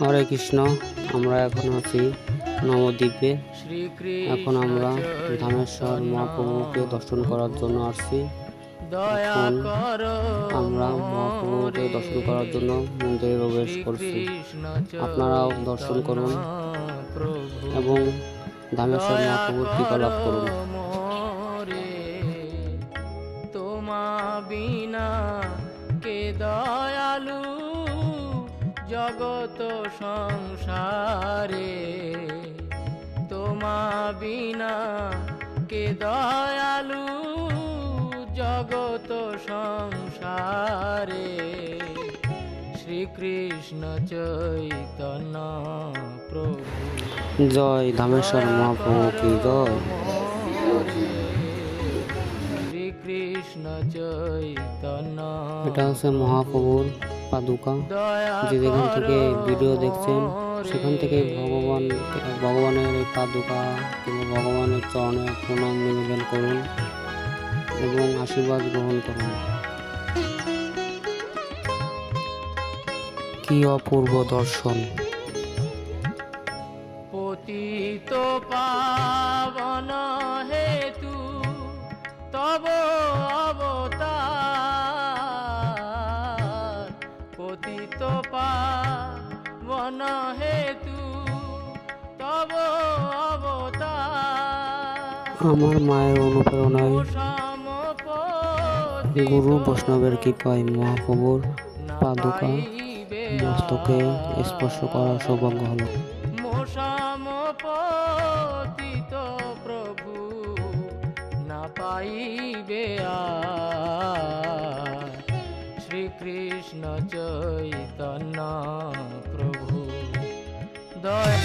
হরে কৃষ্ণ, আমরা এখন আছি নবদ্বীপে। এখন আমরা ধামেশ্বর মহাপ্রভুকে দর্শন করার জন্য আসছি। আমরা মহাপ্রভুকে দর্শন করার জন্য মন্দিরে প্রবেশ করছি। আপনারাও দর্শন করুন এবং ধামেশ্বর মহাপ্রভুর কৃপা লাভ করুন। তোমা বিনা কে জগত সংসারে তোমা বিনা কে দয়ালু? জগত সংসারে শ্রীকৃষ্ণ চৈতন্য প্রভু। জয় ধামেশ্বর মহাপ্রভু কি জয়? শ্রীকৃষ্ণ চৈতন্য এটা হচ্ছে মহাপ্রভুর পাদুকা যে যেখান থেকে ভিডিও দেখছেন সেখান থেকে ভগবান ভগবানের এই পাদুকা কিংবা ভগবানের চরণে প্রণাম নিবেদন করুন এবং আশীর্বাদ গ্রহণ করুন। কি অপূর্ব দর্শন। পতিত পাবন হেতু পাবন হেতু তব অবতার। আমার মায়ের অনুপ্রেরণায় গুরু বৈষ্ণবের কৃপায় মহাপ্রভুর পাদুকা মস্তকে স্পর্শ করার সৌভাগ্য হলো। প্রভু না পাইবে শ্রীকৃষ্ণ চৈতন্য প্রভু দয়া